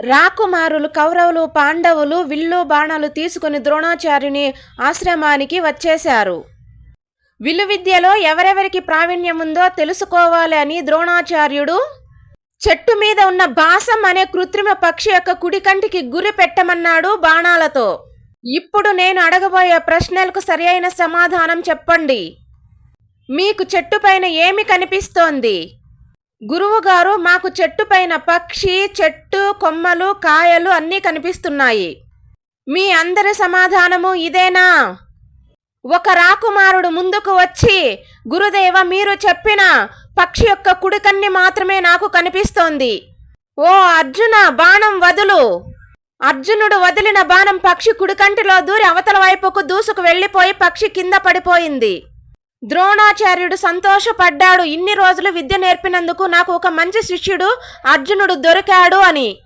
రాకుమారులు కౌరవులు పాండవులు విల్లు బాణాలు తీసుకుని ద్రోణాచార్యుని ఆశ్రమానికి వచ్చేశారు. విల్లు విద్యలో ఎవరెవరికి ప్రావీణ్యం ఉందో తెలుసుకోవాలి అని ద్రోణాచార్యుడు చెట్టు మీద ఉన్న బాసం అనే కృత్రిమ పక్షి యొక్క కుడి కంటికి గురి పెట్టమన్నాడు బాణాలతో. ఇప్పుడు నేను అడగబోయే ప్రశ్నలకు సరియైన సమాధానం చెప్పండి. మీకు చెట్టు పైన ఏమి కనిపిస్తోంది? గురువుగారు మాకు చెట్టు పైన పక్షి చెట్టు కొమ్మలు కాయలు అన్నీ కనిపిస్తున్నాయి. మీ అందరి సమాధానము ఇదేనా? ఒక రాకుమారుడు ముందుకు వచ్చి గురుదేవ మీరు చెప్పిన పక్షి యొక్క కుడికన్ని మాత్రమే నాకు కనిపిస్తోంది. ఓ అర్జున బాణం వదులు. అర్జునుడు వదిలిన బాణం పక్షి కుడికంటిలో దూరి అవతల వైపుకు దూసుకు వెళ్ళిపోయి పక్షి కింద పడిపోయింది. ద్రోణాచార్యుడు సంతోషపడ్డాడు. ఇన్ని రోజులు విద్య నేర్పినందుకు నాకు ఒక మంచి శిష్యుడు అర్జునుడు దొరికాడు అని.